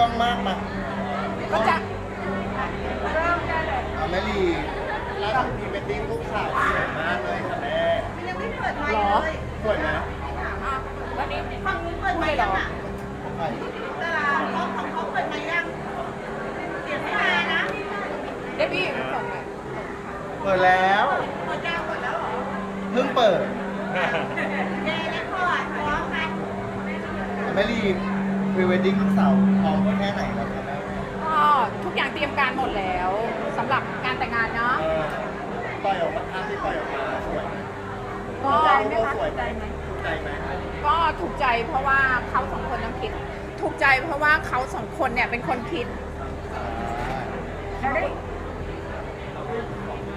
กล้องมากมาก็จะเอาแม่ลีล่าสุดพรีเวดดิ้งลูกสาวสวยมากเลยค่ะแม่ยังไม่เปิดไมหรค์อเลยสวยไหมอะวันนี้ฝั่งนู้นเปิดไมไม่ค์หรยังออะของใครดาราเขาของเขาเปิดไมค์ยังเสียงไม่มานะเดบี้ส่งไหมเปิดแล้วเปิดยาวหมดแล้วเหรอเพิ่งเปิดเดย์และคอร์ดพร้อมกันแม่ลี พรีเวดดิ้งลูกสาวพร้อมแค่ไหนแล้วคะแม่ก็ทุกอย่างเตรียมการหมดแล้วสำหรับการแต่งงานเนาะเออปล่อยออกมาภาพที่ปล่อยออกมาสวยไหมก็ไหมคะถูกใจไหมถูกใจไหมก็ถูกใจเพราะว่าเขาสองคนน้ำคิด ถูกใจเพราะว่าเขาสองคนเนี่ยเป็นคนคิดได้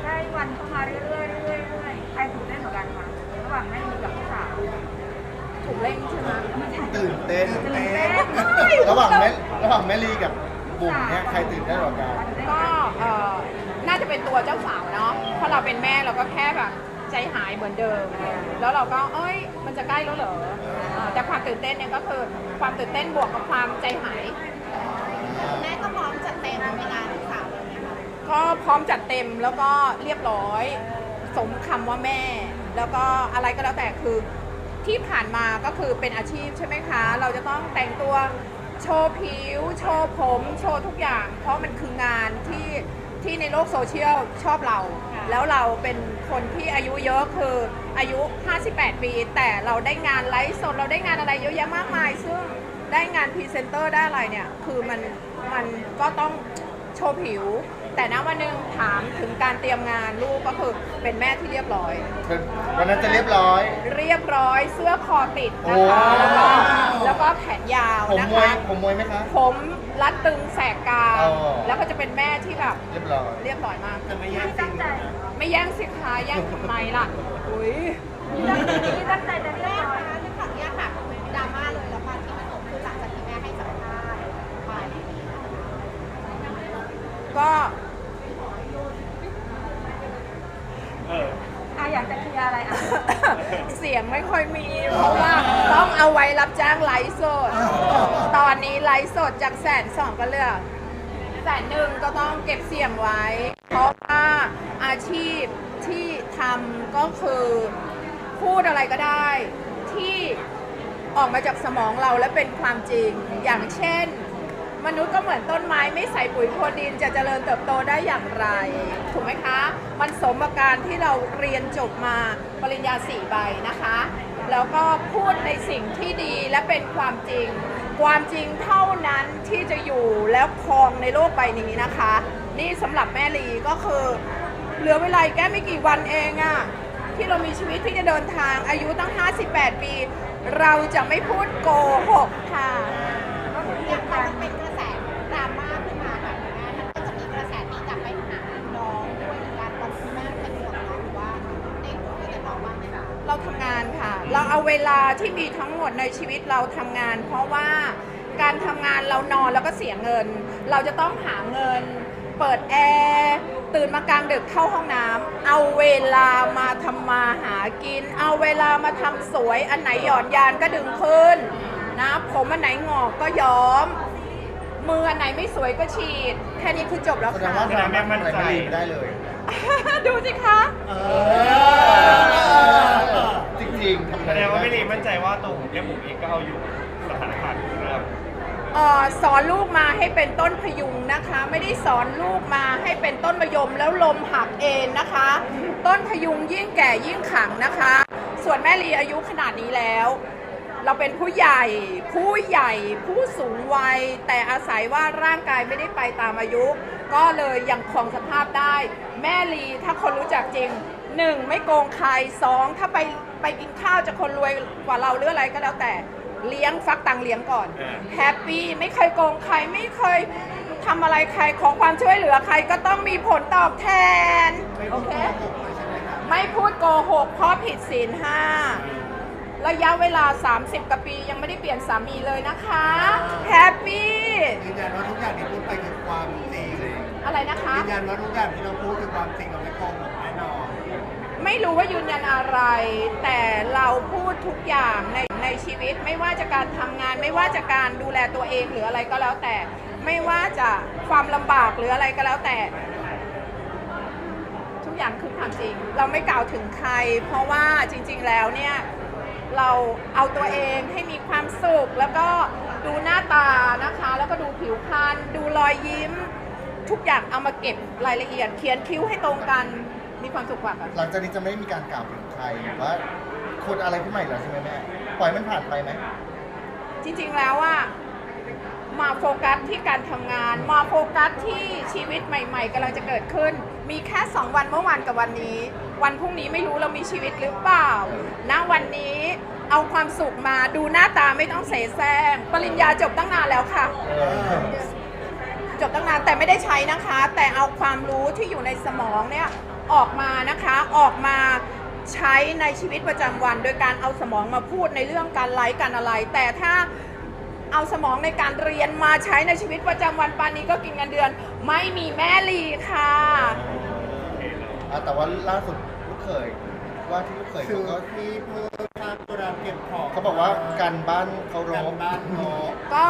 ได้วันเข้ามาเรื่อยๆ ถูกเร่งใช่ไหมตื่นเต้นระหว่างแม่ระหว่างแม่ลีกับบุ๋มเนี่ยใครตื่นเต้นกว่ากันก็เอ่อน่าจะเป็นตัวเจ้าสาวเนาะเพราะเราเป็นแม่เราก็แค่แบบใจหายเหมือนเดิม แล้วเราก็เอ้ยมันจะใกล้แล้วเหรออ่าแต่ความตื่นเต้นเนี่ยก็คือความตื่นเต้นบวกกับความใจหายแม่ก็พร้อมจัดเต็มเวลาลูกสาวเลยนะคะก็พร้อมจัดเต็มแล้วก็เรียบร้อย สมคำว่าแม่ แล้วก็อะไรก็แล้วแต่คือ ที่ผ่านมาก็คือเป็นอาชีพใช่ไหมคะ เราจะต้องแต่งตัวโชว์ผิว โชว์ผม โชว์ทุกอย่าง เพราะมันคืองานที่ที่ในโลกโซเชียลชอบเรา แล้วเราเป็นคนที่อายุเยอะคืออายุ 58 ปี แต่เราได้งานไลฟ์สดเราได้งานอะไรเยอะแยะมากมาย ซึ่งได้งานพรีเซนเตอร์ได้อะไรเนี่ย คือมันมันก็ต้อง โชว์ผิว แต่ณวันหนึ่งถามถึงการเตรียมงานลูกก็คือเป็นแม่ที่เรียบร้อยเป็นวันนั้นจะเรียบร้อย เรียบร้อยเสื้อคอติดนะคะโอ้แล้วก็แล้วก็แขนยาวผมนะมวยคะ ผมมวยไหมคะ ผมรัดตึงแสกกลางอ๋อ แล้วก็จะเป็นแม่ที่แบบเรียบร้อย เรียบร้อยมากจะไม่แย่งตั้งใจไม่แย่งสิคะแย่งทำไมล่ะอุ้ยที่ตั้งใจจะเรียแม่บร้อย คะที่ขออนุญาตถามดราม่าเลยแล้วกันที่มันเกิดขึ้นหลังจากที่แม่ให้สัมภาษณ์ไป ก็ อะอยากจะเคลียร์อะไรอะ เสียงไม่ค่อยมี เพราะว่าต้องเอาไว้รับจ้างไลฟ์สด ตอนนี้ไลฟ์สดจากแสนสองก็เหลือกแสนหนึ่งก็ต้องเก็บเสียงไว้ เพราะว่าอาชีพที่ทำก็คือพูดอะไรก็ได้ที่ออกมาจากสมองเราและเป็นความจริงอย่างเช่น มนุษย์ก็เหมือนต้นไม้ไม่ใส่ปุ๋ยพรวนดินจะเจริญเติบโตได้อย่างไร ถูกไหมคะ มันสมกับการที่เราเรียนจบมาปริญญาสี่ใบนะคะ แล้วก็พูดในสิ่งที่ดีและเป็นความจริง ความจริงเท่านั้นที่จะอยู่แล้วครองในโลกใบนี้นะคะ นี่สำหรับแม่ลีก็คือเหลือเวลาแค่ไม่กี่วันเองอะที่เรามีชีวิตที่จะเดินทางอายุตั้ง 58 ปี เราจะไม่พูดโกหกค่ะอย่างพอมันเป็นกระ เอาเวลาที่มีทั้งหมดในชีวิตเราทำงาน เพราะว่าการทำงานเรานอนแล้วก็เสียเงิน เราจะต้องหาเงิน เปิดแอร์ตื่นมากลางดึกเข้าห้องน้ำเอาเวลามาทำมาหากิน เอาเวลามาทำสวยอันไหนหย่อนยานก็ดึงขึ้นนะผมอันไหนงอกก็ย้อม มืออันไหนไม่สวยก็ฉีด แค่นี้คือจบแล้วแสดงค่ะ ว่าเราม่มั่นใจแม่ลีไม่ได้เลย ดูสิคะ จริงๆทำแสดงว่าไม่รีมั่นใจว่าตัวผมเนี่ยผมเองก็เอาอยู่สถานการณ์นี้นะครับเอ่อสอนลูกมาให้เป็นต้นพยุงนะคะ ไม่ได้สอนลูกมาให้เป็นต้นมะยมแล้วลมหักเองนะคะ ต้นพยุงยิ่งแก่ยิ่งขังนะคะ ส่วนแม่ลีอายุขนาดนี้แล้ว เราเป็นผู้ใหญ่ผู้ใหญ่ผู้สูงวัย แต่อาศัยว่าร่างกายไม่ได้ไปตามอายุ ก็เลยยังคงสภาพได้ แม่ลีถ้าคนรู้จักจริง หนึ่งไม่โกงใครสองถ้าไปไปกินข้าวจะคนรวยกว่าเราหรืออะไรก็แล้วแต่เลี้ยงฟักตังค์เลี้ยงก่อนอ่า แฮปปี้ไม่เคยโกงใครไม่เคยทำอะไรใครขอความช่วยเหลือใครก็ต้องมีผลตอบแทนโอเคไม่พูดโกหกเพราะผิดศีลห้าระยะเวลา 30กว่าปียังไม่ได้เปลี่ยนสามีเลยนะคะแฮปปี้ยืนยันว่าทุกอย่างที่พูดไปคือความจริงอะไรนะคะ ยืนยันว่าทุกอย่างที่เราพูดคือความจริงเราไม่โกหกแน่นอน ไม่รู้ว่ายืนยันอะไร แต่เราพูดทุกอย่างในในชีวิต ไม่ว่าจะการทำงาน ไม่ว่าจะการดูแลตัวเองหรืออะไรก็แล้วแต่ ไม่ว่าจะความลำบากหรืออะไรก็แล้วแต่ ทุกอย่างคือความจริง เราไม่กล่าวถึงใคร เพราะว่าจริง ๆ แล้วเนี่ยเราเอาตัวเองให้มีความสุข แล้วก็ดูหน้าตานะคะ แล้วก็ดูผิวพรรณดูรอยยิ้ม ทุกอย่างเอามาเก็บรายละเอียด เขียนคิ้วให้ตรงกัน มีความสุขกว่ากันหลังจากนี้จะไม่มีการกล่าวถึงใครหรือว่าคนอะไรขึ้นมาอีกแล้วใช่ไหมแม่ปล่อยมันผ่านไปไหมจริงๆแล้วว่ามาโฟกัสที่การทำงาน มาโฟกัสที่ชีวิตใหม่ ๆกำลังจะเกิดขึ้น มีแค่ 2 วันเมื่อวานกับวันนี้ วันพรุ่งนี้ไม่รู้เรามีชีวิตหรือเปล่าณวันนี้เอาความสุขมาดูหน้าตาไม่ต้องเสแสร้งปริญญาจบตั้งนานแล้วค่ะ เออจบตั้งนานแต่ไม่ได้ใช้นะคะ แต่เอาความรู้ที่อยู่ในสมองเนี่ย ออกมานะคะออกมาใช้ในชีวิตประจำวันโดยการเอาสมองมาพูดในเรื่องการไลฟ์การอะไร แต่ถ้าเอาสมองในการเรียนมาใช้ในชีวิตประจำวันปานนี้ก็กินเงินเดือน ไม่มีแม่ลีค่ะ อะแต่ว่าล่าสุดลูกเขย ว่าที่ลูกเขยสื่เขาอก็ที่เพิ่งทราบตัวดามเก็บของเขาบอกว่าการบ้านเขารการกบ้านเนาะก็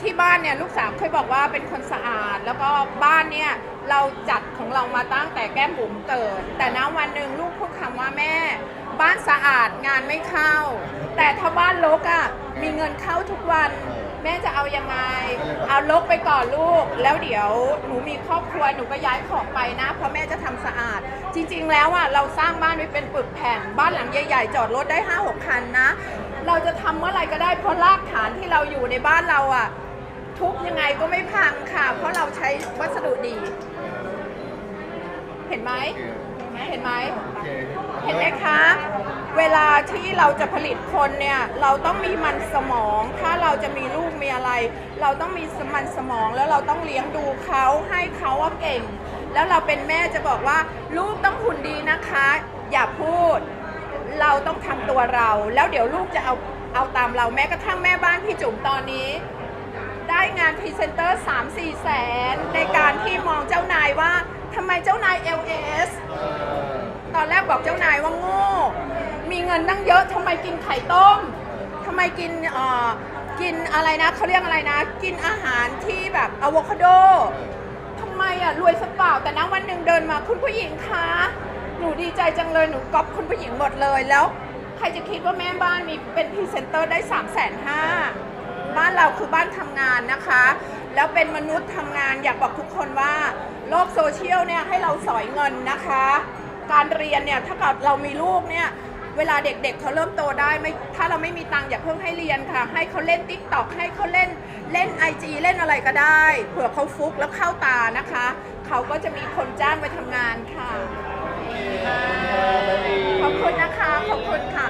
ที่บ้านเนี่ยลูกสาวเคยบอกว่าเป็นคนสะอาด แล้วก็บ้านเนี่ยเราจัดของเรามาตั้งแต่แก้มบุ๋มเกิด แต่ณวันหนึ่งลูกพูดคำว่าแม่ บ้านสะอาดงานไม่เข้า แต่ถ้าบ้านรกอะ่ะมีเงินเข้าทุกวัน แม่จะเอายังไง เอาลกไปก่อนลูก แล้วเดี๋ยวหนูมีครอบครัวหนูก็ย้ายของไปนะ เพราะแม่จะทำสะอาด จริง ๆ แล้วอะเราสร้างบ้านไว้เป็นปึกแผ่นบ้านหลังใหญ่ๆ จอดรถได้5 6คันนะ เราจะทำเมื่อไหร่ก็ได้เพราะรากฐานที่เราอยู่ในบ้านเราอะทุบยังไงก็ไม่พังค่ะ เพราะเราใช้วัสดุดี เห็นไหมเห็นไหมเห็นไหมคะ เวลาที่เราจะผลิตคนเนี่ยเราต้องมีมันสมอง ถ้าเราจะมีลูกมีอะไร เราต้องมีมันสมองแล้วเราต้องเลี้ยงดูเขาให้เขาว่าเก่ง แล้วเราเป็นแม่จะบอกว่า ลูกต้องหุ่นดีนะคะ อย่าพูด เราต้องทำตัวเรา แล้วเดี๋ยวลูกจะเอาเอาตามเราแม้กระทั่งแม่บ้านพี่จุ๋มตอนนี้ ได้งานพรีเซนเตอร์ 3-4 แสน ในการที่มองเจ้านายว่าทำไมเจ้านาย LS เออตอนแรกบอกเจ้านายว่าโง่ มีเงินตั้งเยอะทำไมกินไข่ต้มทำไมกินเอ่อกินอะไรนะเขาเรียกอะไรนะ กินอาหารที่แบบอะโวคาโดทำไมอะรวยสเปล่าแต่นะวันหนึ่งเดินมาคุณผู้หญิงคะหนูดีใจจังเลยหนูก๊อปคุณผู้หญิงหมดเลยแล้ว ใครจะคิดว่าแม่บ้านมีเป็นพรีเซนเตอร์ได้3ามแสนห้าบ้านเราคือบ้านทำงานนะคะ แล้วเป็นมนุษย์ทำงานอยากบอกทุกคนว่าโลกโซเชียลเนี่ยให้เราสอยเงินนะคะ การเรียนเนี่ยถ้าเกิดเรามีลูกเนี่ย เวลาเด็กๆเขาเริ่มโตได้ไม่ถ้าเราไม่มีตังค์อย่าเพิ่งให้เรียนค่ะ ให้เขาเล่นติ๊กต็อกให้เขาเล่นเล่นไอจีเล่นอะไรก็ได้ เผื่อเขาฟุกแล้วเข้าตานะคะ เขาก็จะมีคนจ้างไปทำงานค่ะ ขอบคุณนะคะ ขอบคุณค่ะ